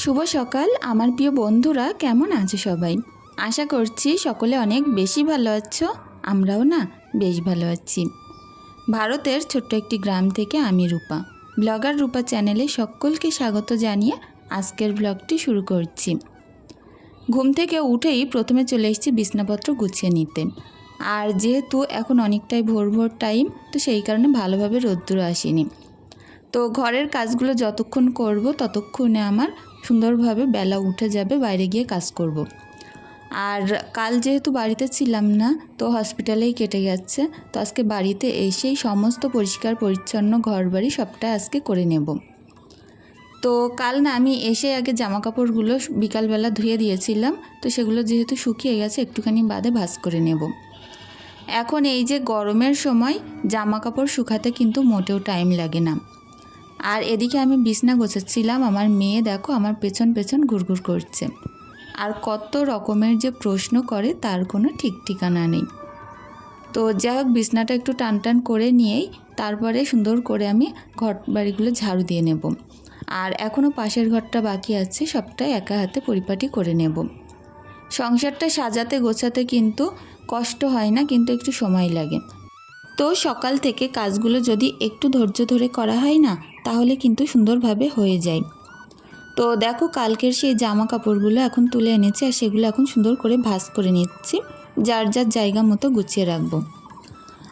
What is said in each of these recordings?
শুভ সকাল, আমার প্রিয় বন্ধুরা, কেমন আছো সবাই? আশা করছি সকলে অনেক বেশি ভালো আছো, আমরাও না বেশ ভালো আছি। ভারতের ছোট্ট একটি গ্রাম থেকে আমি রূপা, ব্লগার রূপা চ্যানেলে সকলকে স্বাগত জানিয়ে আজকের ব্লগটি শুরু করছি। ঘুম থেকে উঠেই প্রথমে চলে এসেছি বিছনাপত্র গুছিয়ে নিতে। আর যেহেতু এখন অনেকটাই ভোর ভোর টাইম, তো সেই কারণে ভালোভাবে রোদ্দুর আসেনি। তো ঘরের কাজগুলো যতক্ষণ করব, ততক্ষণে আমার সুন্দরভাবে বেলা উঠে যাবে, বাইরে গিয়ে কাজ করব। আর কাল যেহেতু বাড়িতে ছিলাম না, তো হসপিটালেই কেটে গেছে। তো আজকে বাড়িতে এসেই সমস্ত পরিষ্কার, পরিচ্ছন্ন ঘর বাড়ি সবটা আজকে করে নেব। তো কাল না, আমি এসে আগে জামা কাপড়গুলো বিকালবেলা ধুয়ে দিয়েছিলাম। তো সেগুলো যেহেতু শুকিয়ে গেছে, একটুখানি বাদে ভাজ করে নেব। এখন এই যে গরমের সময় জামা কাপড় শুকাতে কিন্তু মোটেও টাইম লাগে না। আর এদিকে আমি বিছনা গোছাচ্ছিলাম। আমার মেয়ে দেখো আমার পেছন পেছন ঘুরঘুর করছে। আর কত রকমের যে প্রশ্ন করে তার কোনো ঠিক ঠিকানা নেই। তো যাই হোক, বিছনাটা একটু টান টান করে নিয়েই তারপরে সুন্দর করে আমি ঘর বাড়িগুলো ঝাড়ু দিয়ে নেব। আর এখনও পাশের ঘরটা বাকি আছে, সবটাই একা হাতে পরিপাটি করে নেব। সংসারটা সাজাতে গোছাতে কিন্তু কষ্ট হয় না, কিন্তু একটু সময় লাগে। তো সকাল থেকে কাজগুলো যদি একটু ধৈর্য ধরে করা হয় না তাহলে কিন্তু সুন্দরভাবে হয়ে যায়। তো দেখো কালকের সেই জামা কাপড়গুলো এখন তুলে এনেছি আর সেগুলো এখন সুন্দর করে ভাঁজ করে নিচ্ছি। যার যার জায়গা মতো গুছিয়ে রাখব।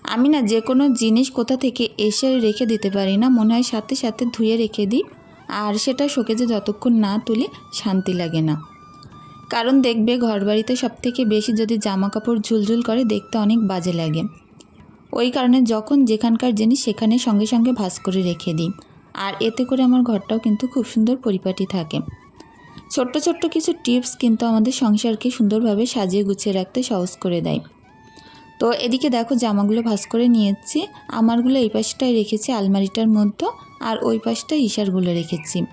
আমি না যে কোনো জিনিস কোথা থেকে এসে রেখে দিতে পারি না, মনে হয় সাথে সাথে ধুয়ে রেখে দিই। আর সেটা শোকেজে যতক্ষণ না তুলি, শান্তি লাগে না। কারণ দেখবে ঘরবাড়িতে সব থেকে বেশি যদি জামা কাপড় ঝুলঝুল করে, দেখতে অনেক বাজে লাগে। ওই কারণে যখন যেখানকার জিনিস সেখানে সঙ্গে সঙ্গে ভাঁজ করে রেখে দিই। আর এতে করে আমার ঘরটাও কিন্তু খুব সুন্দর পরিপাটি থাকে। ছোট্ট ছোট্ট কিছু টিপস কিন্তু আমাদের সংসারকে সুন্দরভাবে সাজিয়ে গুছিয়ে রাখতে সহজ করে দেয়। তো এদিকে দেখো জামাগুলো ভাঁজ করে নিয়েছি, আমারগুলো এই পাশটায় রেখেছি আলমারিটার মধ্যে আর ওই পাশটায় ইশারগুলো রেখেছি।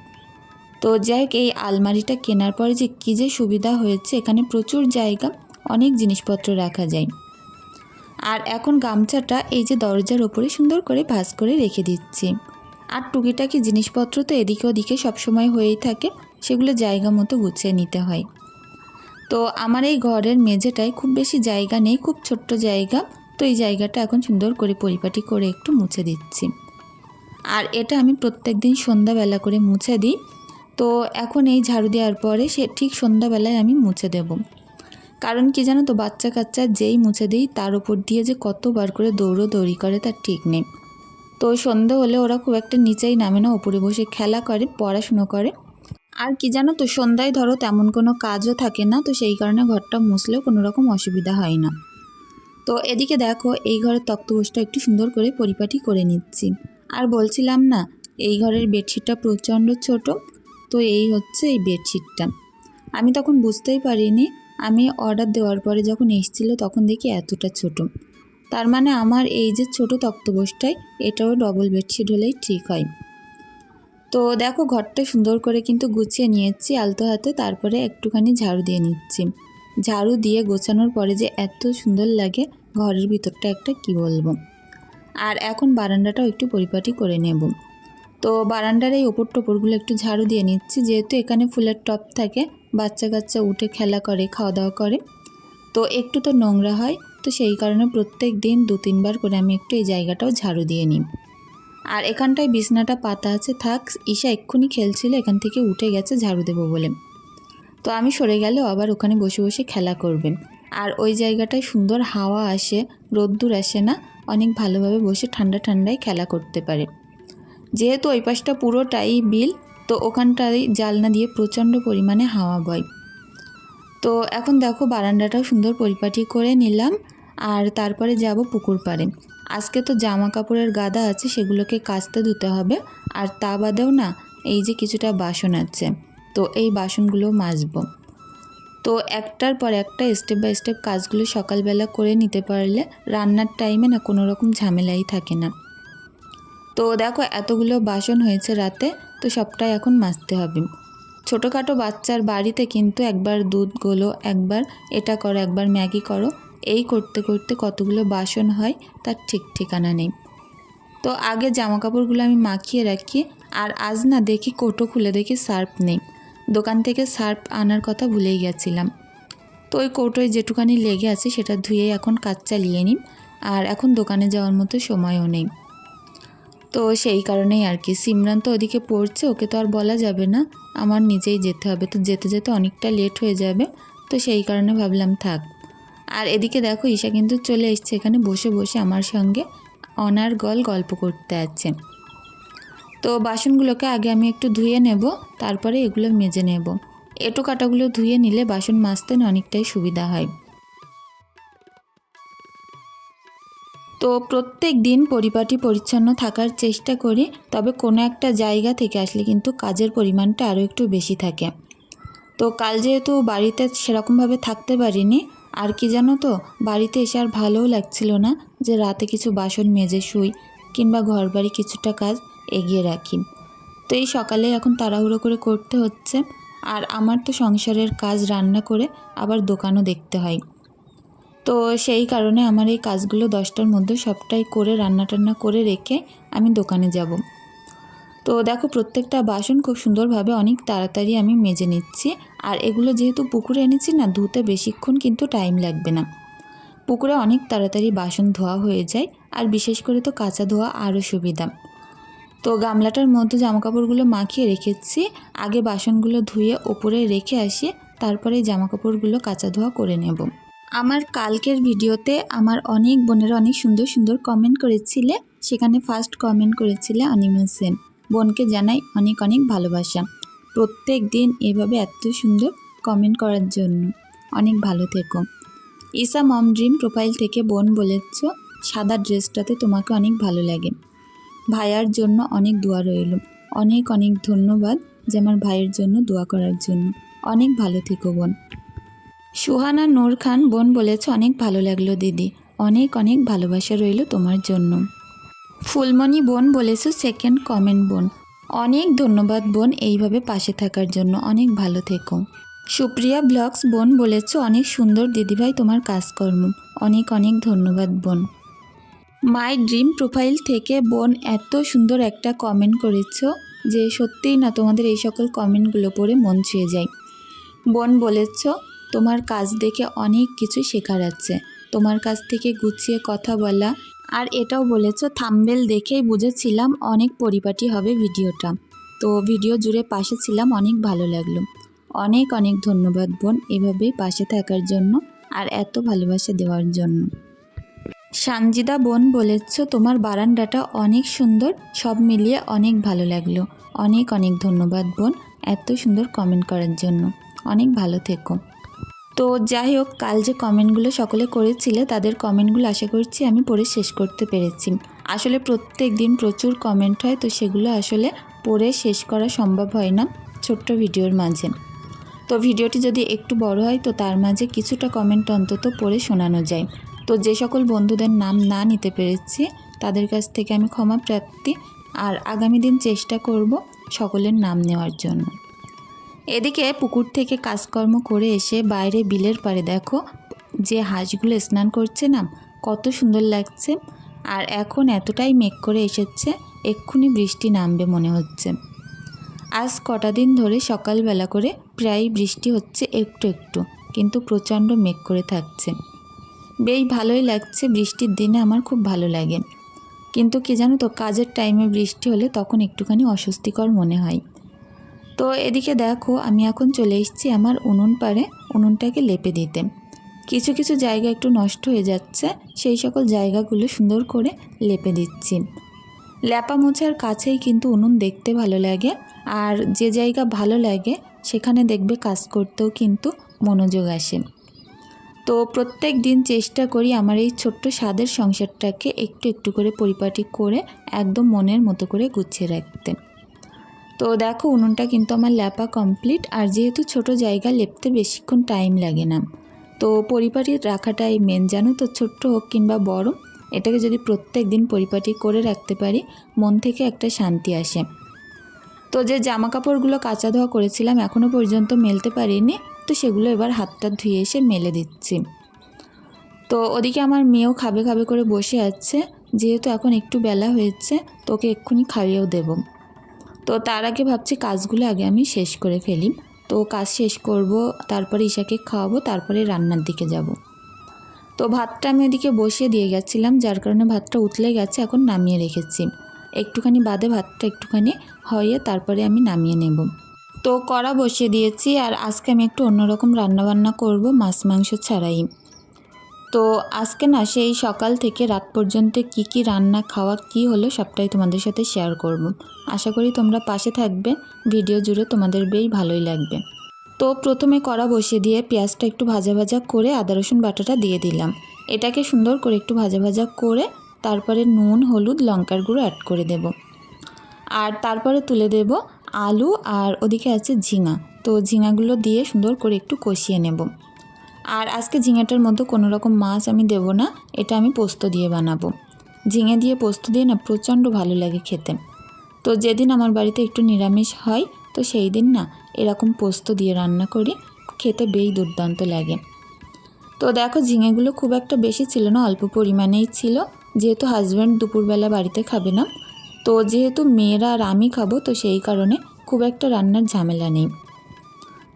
তো যাই হোক, এই আলমারিটা কেনার পরে যে কী যে সুবিধা হয়েছে, এখানে প্রচুর জায়গা, অনেক জিনিসপত্র রাখা যায়। আর এখন গামছাটা এই যে দরজার ওপরে সুন্দর করে ভাঁজ করে রেখে দিচ্ছি। আর টুকিটাকি জিনিসপত্র তো এদিকে ওদিকে সবসময় হয়েই থাকে, সেগুলো জায়গা মতো গুছিয়ে নিতে হয়। তো আমার এই ঘরের মেঝেটায় খুব বেশি জায়গা নেই, খুব ছোট্ট জায়গা। তো এই জায়গাটা এখন সুন্দর করে পরিপাটি করে একটু মুছে দিচ্ছি। আর এটা আমি প্রত্যেক দিন সন্ধ্যাবেলা করে মুছে দিই। তো এখন এই ঝাড়ু দেওয়ার পরে সে ঠিক সন্ধ্যাবেলায় আমি মুছে দেব। কারণ কি জানো তো, বাচ্চা কাচ্চা যেই মুছে দিই, তার উপর দিয়ে যে কতবার করে দৌড়ো দৌড়ি করে, তার ঠিক নেই। তো সন্ধে হলে ওরা খুব একটা নিচেই নামে না, ওপরে বসে খেলা করে, পড়াশুনো করে। আর কি জানো তো, সন্ধ্যায় ধরো তেমন কোনো কাজও থাকে না, তো সেই কারণে ঘরটা মুছলেও কোনো রকম অসুবিধা হয় না। তো এদিকে দেখো, এই ঘরের তক্তপোষটা একটু সুন্দর করে পরিপাটি করে নিচ্ছি। আর বলছিলাম না, এই ঘরের বেডশিটটা প্রচণ্ড ছোট, তো এই হচ্ছে এই বেডশিটটা। আমি তখন বুঝতেই পারিনি, আমি অর্ডার দেওয়ার পরে যখন এসেছিল তখন দেখি এতটা ছোট। তার মানে আমার এই যে ছোট তক্তবোষটাই এটাও ডবল বেডশিট হলেই ঠিক হয়। তো দেখো ঘরটা সুন্দর করে কিন্তু গুছিয়ে নিয়েছি আলতো হাতে, তারপরে একটুখানি ঝাড়ু দিয়ে নিচ্ছি। ঝাড়ু দিয়ে গোছানোর পরে যে এত সুন্দর লাগে, ঘরের ভিতরটা একটা কি বলব? আর এখন বারান্দাটাও একটু পরিপাটি করে নেব। তো বারান্দার এই ওপর টোপরগুলো একটু ঝাড়ু দিয়ে নিচ্ছি, যেহেতু এখানে ফুলের টপ থাকে, বাচ্চা কাচ্চা উঠে খেলা করে, খাওয়া দাওয়া করে। তো একটু তো নোংরা হয় তো সেই কারণে প্রত্যেক দিন দু তিনবার করে আমি একটু এই জায়গাটাও ঝাড়ু দিয়ে নিই। আর এখানটায় বিছনাটা পাতা আছে, থাক, ঈশা এক্ষুনি খেলছিল, এখান থেকে উঠে গেছে, ঝাড়ু দেবো বলে। তো আমি সরে গেলেও আবার ওখানে বসে বসে খেলা করবে। আর ওই জায়গাটায় সুন্দর হাওয়া আসে, রোদ্দুর আসে না, অনেক ভালোভাবে বসে ঠান্ডা ঠান্ডায় খেলা করতে পারে। যেহেতু ওই পাশটা পুরোটাই বিল, তো ওখানটায় জালনা দিয়ে প্রচণ্ড পরিমাণে হাওয়া বয়। তো এখন দেখো বারান্দাটাও সুন্দর পরিপাটি করে নিলাম, আর তারপরে যাব পুকুর পাড়ে। আজকে তো জামা কাপড়ের গাদা আছে, সেগুলোকে কাচতে ধুতে হবে, আর তা বাদেও না, এই যে কিছুটা বাসন আছে, তো এই বাসনগুলো মাজব। তো একটার পর একটা স্টেপ বাই স্টেপ কাজগুলো সকালবেলা করে নিতে পারলে রান্নার টাইমে না কোনো রকম ঝামেলাই থাকে না। তো দেখো এতগুলো বাসন হয়েছে রাতে, তো সবটাই এখন মাজতে হবে। ছোটোখাটো বাচ্চার বাড়িতে কিন্তু একবার দুধ গোলো, একবার এটা করো, একবার ম্যাগি করো, এই করতে করতে কতগুলো বাসন হয় তার ঠিক ঠিকানা নেই। তো আগে জামা কাপড়গুলো আমি মাখিয়ে রাখি, আর আজ না দেখি কোটো খুলে দেখি সার্ফ নেই। দোকান থেকে সার্ফ আনার কথা ভুলেই গেছিলাম। তো ওই কৌটোয় যেটুকানি লেগে আছে সেটা ধুয়ে এখন কাজ চালিয়ে নিই আর এখন দোকানে যাওয়ার মতো সময়ও নেই। তো সেই কারণেই আর কি। সিমরান তো ওদিকে পড়ছে, ওকে তো আর বলা যাবে না। আমার নিজেই যেতে হবে, তো যেতে যেতে অনেকটা লেট হয়ে যাবে, তো সেই কারণে ভাবলাম থাক। আর এদিকে দেখো, ঈশা কিন্তু চলে এসছে এখানে বসে বসে আমার সঙ্গে, অনার গল গল্প করতে আছে। তো বাসনগুলোকে আগে আমি একটু ধুয়ে নেব, তারপরে এগুলো মেজে নেব। এটো কাটাগুলো ধুয়ে নিলে বাসন মাজতে অনেকটাই সুবিধা হয়। তো প্রত্যেক দিন পরিপাটি পরিচ্ছন্ন থাকার চেষ্টা করি, তবে কোনো একটা জায়গা থেকে আসলে কিন্তু কাজের পরিমাণটা আরও একটু বেশি থাকে। তো কাল যেহেতু বাড়িতে সেরকমভাবে থাকতে পারিনি, আর কি জানো তো, বাড়িতে এসে আর ভালোও লাগছিল না যে রাতে কিছু বাসন মেজে শুই কিংবা ঘর বাড়ি কিছুটা কাজ এগিয়ে রাখি। তো এই সকালে এখন তাড়াহুড়ো করে করতে হচ্ছে, আর আমার তো সংসারের কাজ রান্না করে আবার দোকানও দেখতে হয়। তো সেই কারণে আমার এই কাজগুলো দশটার মধ্যে সবটাই করে রান্না টান্না করে রেখে আমি দোকানে যাব। তো দেখো প্রত্যেকটা বাসন খুব সুন্দরভাবে অনেক তাড়াতাড়ি আমি মেজে নিচ্ছি। আর এগুলো যেহেতু পুকুরে এনেছি না, ধুতে বেশিক্ষণ কিন্তু টাইম লাগবে না। পুকুরে অনেক তাড়াতাড়ি বাসন ধোয়া হয়ে যায়, আর বিশেষ করে তো কাঁচা ধোয়া আরও সুবিধা। তো গামলাটার মধ্যে জামাকাপড়গুলো মাখিয়ে রেখেছি, আগে বাসনগুলো ধুয়ে ওপরে রেখে আসি তারপরে জামাকাপড়গুলো কাঁচা ধোয়া করে নেব। আমার কালকের ভিডিওতে আমার অনেক বোনেরা অনেক সুন্দর সুন্দর কমেন্ট করেছিলে। সেখানে ফার্স্ট কমেন্ট করেছিলে অনিমা সেন বোনকে জানাই অনেক অনেক ভালোবাসা। প্রত্যেক দিন এভাবে এত সুন্দর কমেন্ট করার জন্য অনেক ভালো থেকো। ইসা মম ড্রিম প্রোফাইল থেকে বোন বলেছ, সাদা ড্রেসটাতে তোমাকে অনেক ভালো লাগে। ভাইয়ার জন্য অনেক দোয়া রইল। অনেক অনেক ধন্যবাদ যে আমার ভাইয়ের জন্য দোয়া করার জন্য। অনেক ভালো থেকো বোন। সুহানা নূর খান বোন বলেছে, অনেক ভালো লাগল দিদি। অনেক অনেক ভালোবাসা রইল তোমার জন্য। ফুলমণি বোন বলেছে সেকেন্ড কমেন্ট বোন। অনেক ধন্যবাদ বোন এইভাবে পাশে থাকার জন্য। অনেক ভালো থেকো। সুপ্রিয়া ব্লগস বোন বলেছ, অনেক সুন্দর দিদিভাই তোমার কাজকর্ম। অনেক অনেক ধন্যবাদ বোন। মাই ড্রিম প্রোফাইল থেকে বোন এত সুন্দর একটা কমেন্ট করেছ যে সত্যিই না তোমাদের এই সকল কমেন্টগুলো পড়ে মন ছুঁয়ে যায়। বোন বলেছ তোমার কাজ দেখে অনেক কিছু শেখার আছে। তোমার কাছ থেকে গুছিয়ে কথা বলা। আর এটাও বলেছ, থাম্বেল দেখেই বুঝেছিলাম অনেক পরিপাটি হবে ভিডিওটা। তো ভিডিও জুড়ে পাশে ছিলাম, অনেক ভালো লাগল। অনেক অনেক ধন্যবাদ বোন এভাবেই পাশে থাকার জন্য আর এত ভালোবাসা দেওয়ার জন্য। সানজিদা বোন বলেছ, তোমার বারান্দাটা অনেক সুন্দর, সব মিলিয়ে অনেক ভালো লাগল। অনেক অনেক ধন্যবাদ বোন, এত সুন্দর কমেন্ট করার জন্য। অনেক ভালো থেকো। তো যাই হোক, কাল যে কমেন্টগুলো সকলে করেছিলে, তাদের কমেন্টগুলো আশা করছি আমি পড়ে শেষ করতে পেরেছি। আসলে প্রত্যেক দিন প্রচুর কমেন্ট হয়, তো সেগুলো আসলে পড়ে শেষ করা সম্ভব হয় না ছোট্ট ভিডিওর মাঝে। তো ভিডিওটি যদি একটু বড় হয়, তো তার মাঝে কিছুটা কমেন্ট অন্তত পড়ে শোনানো যায়। তো যে সকল বন্ধুদের নাম না নিতে পেরেছি, তাদের কাছ থেকে আমি ক্ষমা প্রার্থী আর আগামী দিন চেষ্টা করব সকলের নাম নেওয়ার জন্য। এদিকে পুকুর থেকে কাজকর্ম করে এসে বাইরে বিলের পাড়ে দেখো যে হাঁসগুলো স্নান করছে না, কত সুন্দর লাগছে। আর এখন এতটাই মেঘ করে এসেছে, এক্ষুনি বৃষ্টি নামবে মনে হচ্ছে। আজ কটা দিন ধরে সকালবেলা করে প্রায় বৃষ্টি হচ্ছে একটু একটু, কিন্তু প্রচণ্ড মেঘ করে থাকছে। বেশ ভালোই লাগছে, বৃষ্টির দিনে আমার খুব ভালো লাগে। কিন্তু কি জানো তো, কাজের টাইমে বৃষ্টি হলে তখন একটুখানি অস্বস্তিকর মনে হয়। তো এদিকে দেখো, আমি এখন চলে এসেছি আমার উনুন পাড়ে, উনুনটাকে লেপে দিতে। কিছু কিছু জায়গা একটু নষ্ট হয়ে যাচ্ছে, সেই সকল জায়গাগুলো সুন্দর করে লেপে দিচ্ছি। ল্যাপা মোছার কাছেই কিন্তু উনুন দেখতে ভালো লাগে, আর যে জায়গা ভালো লাগে, সেখানে দেখবে কাজ করতেও কিন্তু মনোযোগ আসে। তো প্রত্যেক দিন চেষ্টা করি আমার এই ছোট্ট স্বাদের সংসারটাকে একটু একটু করে পরিপাটি করে, একদম মনের মতো করে গুছিয়ে রাখতে। তো দেখো, উনুনটা কিন্তু আমার ল্যাপা কমপ্লিট আর যেহেতু ছোট জায়গা, লেপতে বেশিক্ষণ টাইম লাগে না। তো পরিপাটি রাখাটাই মেন জানো তো? ছোট্ট হোক কিংবা বড়, এটাকে যদি প্রত্যেক দিন পরিপাটি করে রাখতে পারি, মন থেকে একটা শান্তি আসে। তো যে জামা কাপড়গুলো কাঁচা ধোয়া করেছিলাম এখনও পর্যন্ত মেলতে পারিনি, তো সেগুলো এবার হাতটা ধুয়ে এসে মেলে দিচ্ছি। তো ওদিকে আমার মেয়েও খাবে খাবে করে বসে আছে, যেহেতু এখন একটু বেলা হয়েছে তোকে এক্ষুনি খাইয়েও দেব। তো তার আগে ভাবছি কাজগুলো আগে আমি শেষ করে ফেলি। তো কাজ শেষ করব, তারপরে ঈশাকে খাওয়াবো, তারপরে রান্নার দিকে যাব। তো ভাতটা আমি ওদিকে বসিয়ে দিয়ে গেছিলাম, যার কারণে ভাতটা উতলে গেছে, এখন নামিয়ে রেখেছি। একটুখানি বাদে ভাতটা একটুখানি হয়ে তারপরে আমি নামিয়ে নেব। তো কড়া বসিয়ে দিয়েছি, আর আজকে আমি একটু অন্যরকম রান্নাবান্না করব, মাছ মাংস ছাড়াই। তো আজকে না সেই সকাল থেকে রাত পর্যন্ত কি কি রান্না, খাওয়া, কি হলো সবটাই তোমাদের সাথে শেয়ার করব। আশা করি তোমরা পাশে থাকবে ভিডিও জুড়ে তোমাদের বেশ ভালোই লাগবে। তো প্রথমে কড়া বসিয়ে দিয়ে পেঁয়াজটা একটু ভাজা ভাজা করে আদা, রসুন বাটাটা দিয়ে দিলাম। এটাকে সুন্দর করে একটু ভাজা ভাজা করে তারপরে নুন, হলুদ, লঙ্কার গুঁড়ো অ্যাড করে দেব। আর তারপরে তুলে দেব আলু আর ওদিকে আছে ঝিঙা। তো ঝিঙাগুলো দিয়ে সুন্দর করে একটু কষিয়ে নেব। আর আজকে ঝিঙেটার মধ্যে কোনো রকম মাছ আমি দেব না, এটা আমি পোস্ত দিয়ে বানাবো। ঝিঙে দিয়ে পোস্ত দিয়ে না প্রচণ্ড ভালো লাগে খেতে। তো যেদিন আমার বাড়িতে একটু নিরামিষ হয়, তো সেই দিন না এরকম পোস্ত দিয়ে রান্না করি, খেতে বেশ দুর্দান্ত লাগে। তো দেখো ঝিঙেগুলো খুব একটা বেশি ছিল না, অল্প পরিমাণেই ছিল। যেহেতু হাজব্যান্ড দুপুরবেলা বাড়িতে খাবে না, তো যেহেতু মেয়েরা আর আমি খাব, তো সেই কারণে খুব একটা রান্নার ঝামেলা নেই।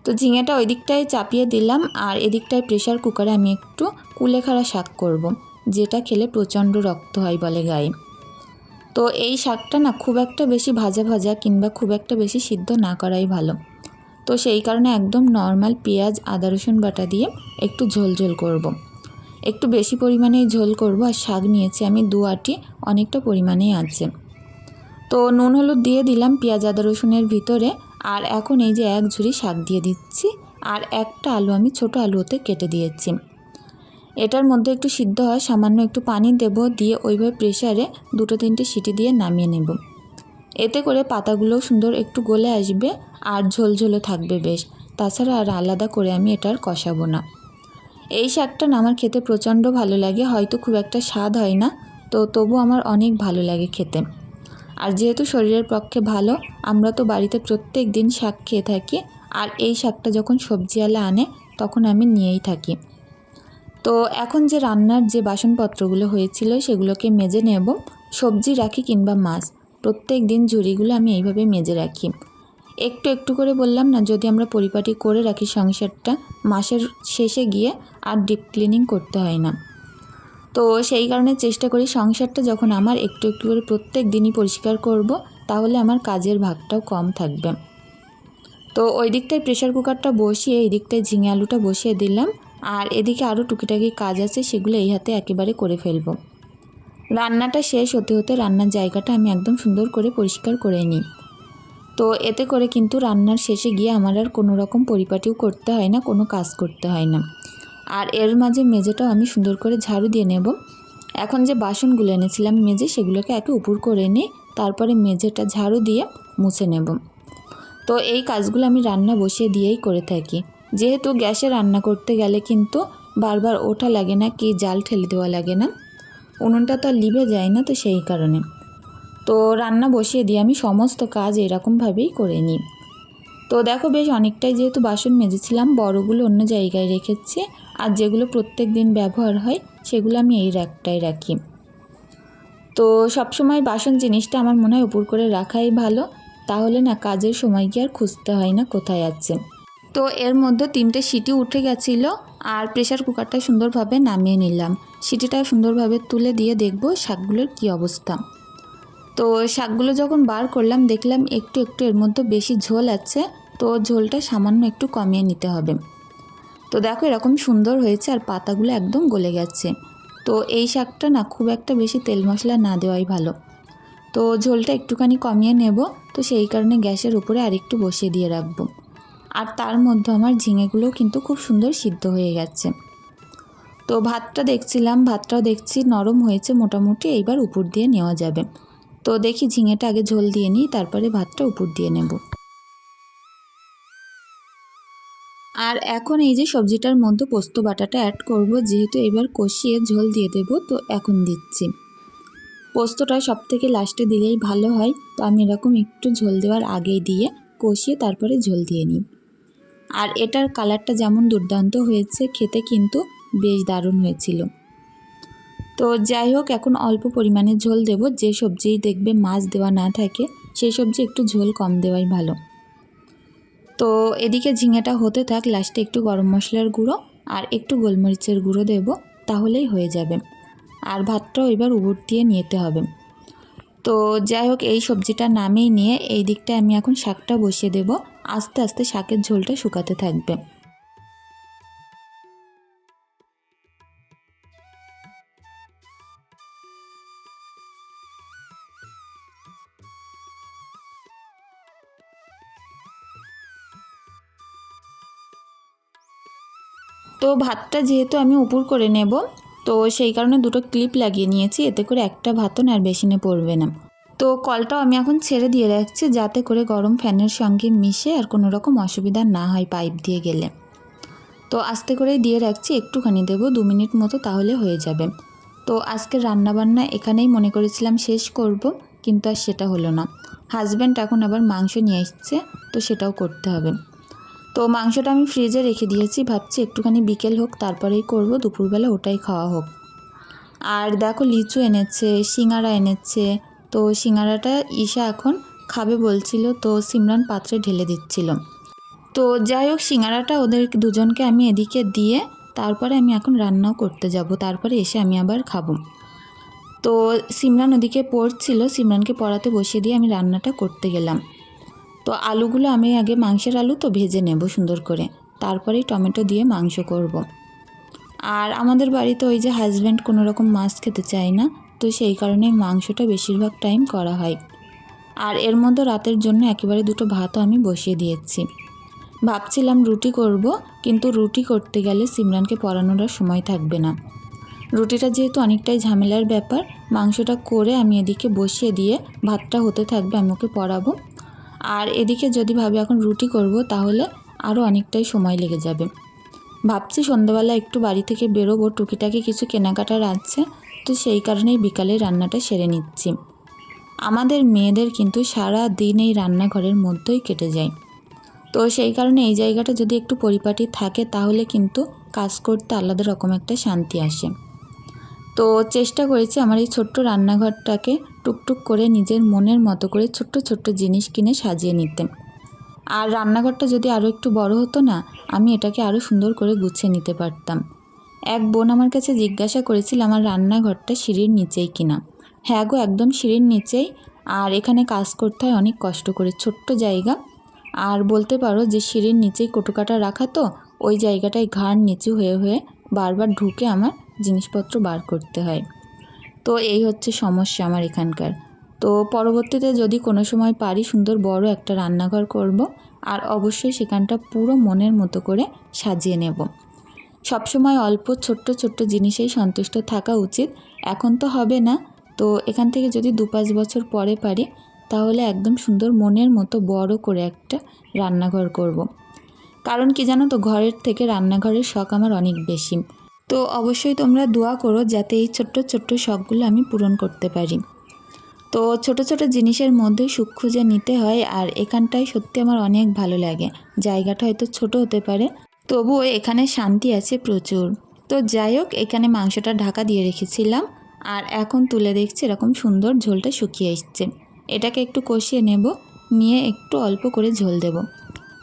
তো ঝিঙেটা ওই দিকটায় চাপিয়ে দিলাম আর এদিকটায় প্রেশার কুকারে আমি একটু কুলেখাড়া শাক করব। যেটা খেলে প্রচণ্ড রক্ত হয় বলে গায়ে তো এই শাকটা না খুব একটা বেশি ভাজা ভাজা কিংবা খুব একটা বেশি সিদ্ধ না করাই ভালো তো সেই কারণে একদম নর্মাল পেঁয়াজ, আদা, রসুন বাটা দিয়ে একটু ঝোল ঝোল করব। একটু বেশি পরিমাণেই ঝোল করব আর শাক নিয়েছি আমি দু আটি, অনেকটা পরিমাণেই আছে তো নুন হলুদ দিয়ে দিলাম পেঁয়াজ, আদা, রসুনের ভিতরে আর এখন এই যে এক ঝুড়ি শাক দিয়ে দিচ্ছি, আর একটা আলু আমি ছোট আলু হতে কেটে দিয়েছি। এটার মধ্যে একটু সিদ্ধ হয় সামান্য একটু পানি দেব, দিয়ে ওইভাবে প্রেশারে দুটো তিনটে সিটি দিয়ে নামিয়ে নেব। এতে করে পাতাগুলোও সুন্দর একটু গলে আসবে আর ঝোলঝোলে থাকবে বেশ। তাছাড়া আর আলাদা করে আমি এটার কষাবো না। এই শাকটা আমার খেতে প্রচণ্ড ভালো লাগে, হয়তো খুব একটা স্বাদ হয় না, তো তবু আমার অনেক ভালো লাগে খেতে। আর যেহেতু শরীরের পক্ষে ভালো, আমরা তো বাড়িতে প্রত্যেক দিন শাক খেয়ে থাকি, আর এই শাকটা যখন সবজিওয়ালা আনে, তখন আমি নিয়েই থাকি। তো এখন যে রান্নার যে বাসনপত্রগুলো হয়েছিল, সেগুলোকে মেজে নেব। সবজি রাখি কিংবা মাছ, প্রত্যেক দিন ঝুড়িগুলো আমি এইভাবে মেজে রাখি। একটু একটু করে বললাম না, যদি আমরা পরিপাটি করে রাখি সংসারটা, মাসের শেষে গিয়ে আর ডিপ ক্লিনিং করতে হয় না। তো সেই কারণে চেষ্টা করি সংসারটা যখন আমার একটু একটু করে প্রত্যেক দিনই পরিষ্কার করব, তাহলে আমার কাজের ভাগটাও কম থাকবে। তো ওই দিকটায় প্রেশার কুকারটা বসিয়ে, এই দিকটায় ঝিঙে আলুটা বসিয়ে দিলাম। আর এদিকে আরও টুকিটাকি কাজ আছে, সেগুলো এই হাতে একেবারে করে ফেলব। রান্নাটা শেষ হতে হতে রান্নার জায়গাটা আমি একদম সুন্দর করে পরিষ্কার করে নিই। তো এতে করে কিন্তু রান্নার শেষে গিয়ে আমার আর কোনো রকম পরিপাটিও করতে হয় না, কোনো কাজ করতে হয় না। আর এর মাঝে মেঝেটাও আমি সুন্দর করে ঝাড়ু দিয়ে নেব। এখন যে বাসনগুলো এনেছিলাম মেজে সেগুলোকে একে উপর করে নিই তারপরে মেঝেটা ঝাড়ু দিয়ে মুছে নেব। তো এই কাজগুলো আমি রান্না বসিয়ে দিয়েই করে থাকি। যেহেতু গ্যাসে রান্না করতে গেলে কিন্তু বারবার ওঠা লাগে না, কি জাল ঠেলে দেওয়া লাগে না। উনুনটা তো লিভে যায় না তো সেই কারণে। তো রান্না বসিয়ে দিয়ে আমি সমস্ত কাজ এরকমভাবেই করে নিই। তো দেখো বেশ অনেকটাই যেহেতু বাসন মেজেছিলাম, বড়গুলো অন্য জায়গায় রেখেছি। আর যেগুলো প্রত্যেক দিন ব্যবহার হয়, সেগুলো আমি এই র্যাকটায় রাখি। তো সবসময় বাসন জিনিসটা আমার মনে হয় উপর করে রাখাই ভালো, তাহলে না কাজের সময় কি আর খুঁজতে হয় না কোথায় আছে। তো এর মধ্যে তিনটে সিটি উঠে গেছিল, আর প্রেশার কুকারটা সুন্দরভাবে নামিয়ে নিলাম। সিটিটা সুন্দরভাবে তুলে দিয়ে দেখব শাকগুলোর কী অবস্থা। তো শাকগুলো যখন বার করলাম, দেখলাম একটু একটু এর মধ্যে বেশি ঝোল আছে, তো ঝোলটা সামান্য একটু কমিয়ে নিতে হবে। তো দেখো এরকম সুন্দর হয়েছে আর পাতাগুলো একদম গলে গেছে। তো এই শাকটা না খুব একটা বেশি তেল মশলা না দেওয়াই ভালো। তো ঝোলটা একটুখানি কমিয়ে নেব, তো সেই কারণে গ্যাসের উপরে আরেকটু বসিয়ে দিয়ে রাখব। আর তার মধ্যে আমার ঝিঙেগুলোও কিন্তু খুব সুন্দর সিদ্ধ হয়ে গেছে। তো ভাতটা দেখছিলাম, ভাতটাও দেখছি নরম হয়েছে মোটামুটি, এইবার উপর দিয়ে নেওয়া যাবে। তো দেখি ঝিঙেটা আগে ঝোল দিয়ে নিই, তারপরে ভাতটা উপর দিয়ে নেব। আর এখন এই যে সবজিটার মধ্যে পোস্ত বাটাটা অ্যাড করব, যেহেতু এবার কষিয়ে ঝোল দিয়ে দেব, তো এখন দিচ্ছি। পোস্তটা সব থেকে লাস্টে দিলেই ভালো হয়, তো আমি এরকম একটু ঝোল দেওয়ার আগেই দিয়ে কষিয়ে তারপরে ঝোল দিয়ে নিই। আর এটার কালারটা যেমন দুর্দান্ত হয়েছে, খেতে কিন্তু বেশ দারুণ হয়েছিল। তো যাই হোক, এখন অল্প পরিমাণে ঝোল দেব, যে সবজি দেখবে মাছ দেওয়া না থাকে, সেই সবজি একটু ঝোল কম দেওয়াই ভালো। তো এদিকে ঝিঙেটা হতে থাক লাস্টে একটু গরম মশলার গুঁড়ো আর একটু গোলমরিচের গুঁড়ো দেব, তাহলেই হয়ে যাবে। আর ভাতটাও এবার উবর দিয়ে নিতে হবে। তো যাই হোক, এই সবজিটা নামেই নিয়ে এই দিকটা আমি এখন শাকটা বসিয়ে দেব। আস্তে আস্তে শাকের ঝোলটা শুকাতে থাকবে। তো ভাতটা যেহেতু আমি উপর করে নেব, তো সেই কারণে দুটো ক্লিপ লাগিয়ে নিয়েছি, এতে করে একটা ভাতও আর বেশিনে পড়বে না। তো কলটাও আমি এখন ছেড়ে দিয়ে রাখছি, যাতে করে গরম ফ্যানের সঙ্গে মিশে আর কোনো রকম অসুবিধা না হয় পাইপ দিয়ে গেলে। তো আস্তে করেই দিয়ে রাখছি, একটুখানি দেবো, দু মিনিট মতো তাহলে হয়ে যাবে। তো আজকে রান্নাবান্না এখানেই মনে করেছিলাম শেষ করব, কিন্তু আর সেটা হলো না। হাজব্যান্ড এখন আবার মাংস নিয়ে এসছে, তো সেটাও করতে হবে। তো মাংসটা আমি ফ্রিজে রেখে দিয়েছি, ভাবছি একটুখানি বিকেল হোক, তারপরেই করব, দুপুরবেলা ওটাই খাওয়া হোক। আর দেখো লিচু এনেছে, সিঙ্গারা এনেছে, তো সিঙ্গারাটা ঈশা এখন খাবে বলছিল, তো সিমরান পাত্রে ঢেলে দিচ্ছিল। তো যাই হোক, সিঙ্গারাটা ওদের দুজনকে আমি এদিকে দিয়ে, তারপরে আমি এখন রান্নাও করতে যাব, তারপরে এসে আমি আবার খাব। তো সিমরান ওদিকে পড়ছিল, সিমরানকে পড়াতে বসিয়ে দিয়ে আমি রান্নাটা করতে গেলাম। তো আলুগুলো আমি আগে মাংসের আলু তো ভেজে নেব সুন্দর করে। তারপরেই টমেটো দিয়ে মাংস করব। আর আমাদের বাড়িতে ওই যে হাজব্যান্ড কোনো রকম মাছ খেতে চায় না, তো সেই কারণেই মাংসটা বেশিরভাগ টাইম করা হয়। আর এর মধ্যে রাতের জন্য একেবারে দুটো ভাতও আমি বসিয়ে দিয়েছি। ভাবছিলাম রুটি করব, কিন্তু রুটি করতে গেলে সিমরানকে পড়ানোর সময় থাকবে না। রুটিটা যেহেতু অনেকটাই ঝামেলার ব্যাপার, মাংসটা করে আমি এদিকে বসিয়ে দিয়ে ভাতটা হতে থাকবে আমি ওকে পড়াবো। আর এদিকে যদি ভাবি এখন রুটি করব, তাহলে আরও অনেকটাই সময় লেগে যাবে। ভাবছি সন্ধ্যাবেলা একটু বাড়ি থেকে বেরোবো, টুকিটাকি কিছু কেনাকাটার আছে, তো সেই কারণেই বিকালে রান্নাটা সেরে নিচ্ছি। আমাদের মেয়েদের কিন্তু সারা দিন এই রান্নাঘরের মধ্যেই কেটে যায়। তো সেই কারণে এই জায়গাটা যদি একটু পরিপাটি থাকে, তাহলে কিন্তু কাজ করতে আলাদা রকম একটা শান্তি আসে। তো চেষ্টা করেছি আমার এই ছোট্ট রান্নাঘরটাকে টুকটুক করে নিজের মনের মতো করে ছোট্ট ছোট্ট জিনিস কিনে সাজিয়ে নিতেন। আর রান্নাঘরটা যদি আরও একটু বড় হতো না, আমি এটাকে আরও সুন্দর করে গুছিয়ে নিতে পারতাম। এক বোন আমার কাছে জিজ্ঞাসা করেছিল, আমার রান্নাঘরটা সিঁড়ির নিচেই কিনা হ্যাঁ গো, একদম সিঁড়ির নিচেই। আর এখানে কাজ করতে হয় অনেক কষ্ট করে, ছোট্ট জায়গা। আর বলতে পারো যে সিঁড়ির নিচেই কটুকাটা রাখা তো, ওই জায়গাটায় ঘাড় নিচু হয়ে হয়ে বারবার ঢুকে আমার জিনিসপত্র বার করতে হয়। তো এই হচ্ছে সমস্যা আমার এখানকার। তো পরবর্তীতে যদি কোনো সময় পারি সুন্দর বড় একটা রান্নাঘর করব আর অবশ্যই সেখানটা পুরো মনের মতো করে সাজিয়ে নেব। সবসময় অল্প ছোট্ট ছোট্ট জিনিসেই সন্তুষ্ট থাকা উচিত। এখন তো হবে না। তো এখান থেকে যদি দু পাঁচ বছর পরে পারি, তাহলে একদম সুন্দর মনের মতো বড় করে একটা রান্নাঘর করব। কারণ কি জানো তো, ঘরের থেকে রান্নাঘরের শখ আমার অনেক বেশি। তো অবশ্যই তোমরা দোয়া করো যাতে এই ছোট্ট ছোট্ট শখগুলো আমি পূরণ করতে পারি। তো ছোট ছোট জিনিসের মধ্যে সুখ খুঁজে নিতে হয় আর এখানটায় সত্যি আমার অনেক ভালো লাগে। জায়গাটা হয়তো ছোট হতে পারে, তবুও এখানে শান্তি আছে প্রচুর। তো যাই হোক, এখানে মাংসটা ঢাকা দিয়ে রেখেছিলাম আর এখন তুলে দেখছি এরকম সুন্দর ঝোলটা শুকিয়ে এসছে। এটাকে একটু কষিয়ে নেব, নিয়ে একটু অল্প করে ঝোল দেব।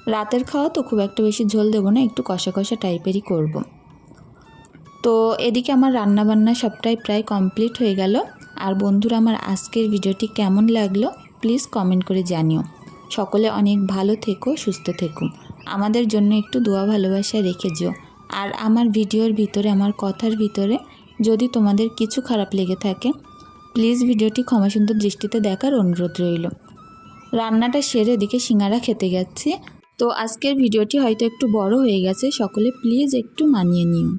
রাতের খাওয়া তো খুব একটা বেশি ঝোল দেবো না, একটু কষা কষা টাইপেরই করব। তো এদিকে আমার রান্নাবান্না সবটাই প্রায় কমপ্লিট হয়ে গেল। আর বন্ধুরা, আমার আজকের ভিডিওটি কেমন লাগল প্লিজ কমেন্ট করে জানিও। সকলে অনেক ভালো থেকো, সুস্থ থেকো। আমাদের জন্য একটু দোয়া, ভালোবাসা রেখে যেও। আর আমার ভিডিওর ভিতরে, আমার কথার ভিতরে যদি তোমাদের কিছু খারাপ লেগে থাকে, প্লিজ ভিডিওটি ক্ষমাসুন্দর দৃষ্টিতে দেখার অনুরোধ রইল। রান্নাটা সেরে এদিকে সিঙ্গারা খেতে যাচ্ছি। তো আজকের ভিডিওটি হয়তো একটু বড় হয়ে গেছে, সকলে প্লিজ একটু মানিয়ে নিও।